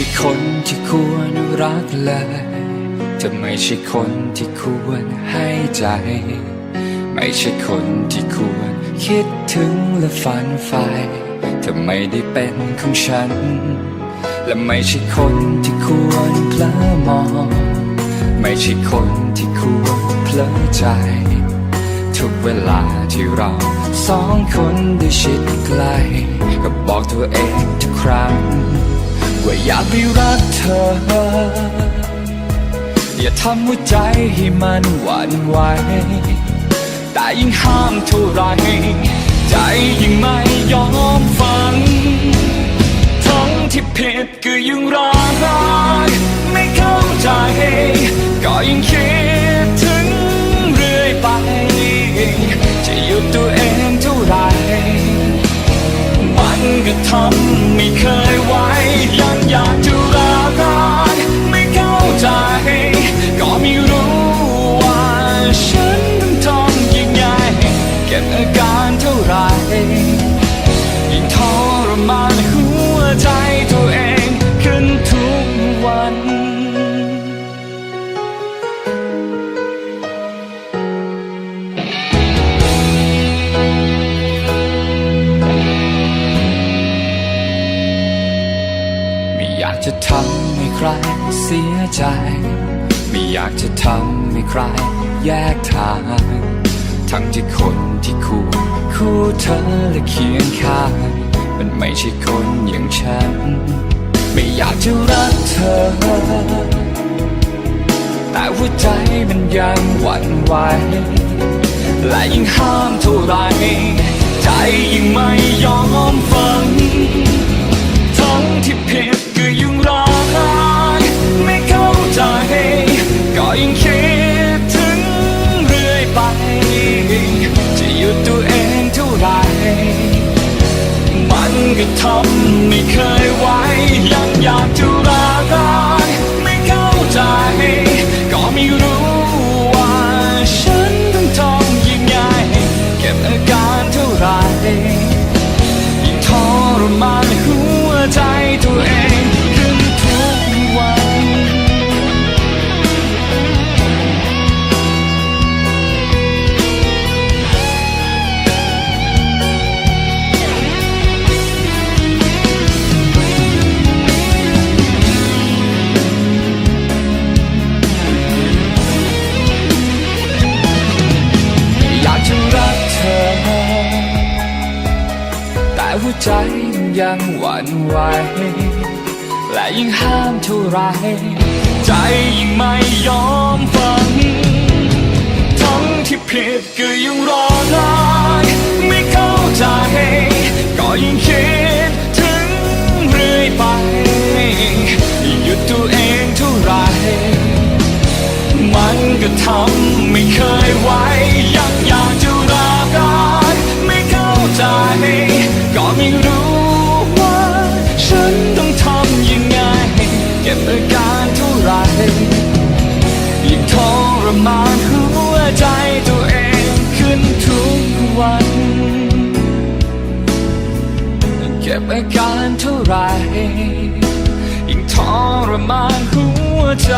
ไม่ใช่คนที่ควรรักเลยเธอไม่ใช่คนที่ควรให้ใจ ไม่ใช่คนที่ควรคิดถึงและฝันใฝ่เธอไม่ได้เป็นของฉัน และไม่ใช่คนที่ควรเพลอมอง ไม่ใช่คนที่ควรเพลอใจ ทุกเวลาที่เราสองคนได้ชิดใกล้ก็บอกตัวเองทุกครั้ง ว่าอยากไปรักเธอ อย่าทำหัวใจให้มันหวั่นไหวแต่ยิ่งห้ามเท่าไร ใจยิ่งไม่ยอมฟัง บอาการเท่าไรยิ่งทรมานหัวใจตัวเองขึ้นทุกวันไม่อยากจะทำให้ใครเสียใจ ไม่อยากจะทำให้ใครแยกทาง ทั้งที่คนที่คู่คู่เธอและเคียงข้างมันไม่ใช่คนอย่างฉัน ไม่อยากจะรักเธอ แต่หัวใจมันยังหวั่นไหวและยิ่งห้ามเท่าไรใจยิ่งไม่ยอมฟัง ยัง วใจยังหวั่นไหวและยิ่งห้ามเท่าไร ใจยิ่งไม่ยอมฟัง วันเก็บอาการเท่าไรยิ่งทรมานหัวใจ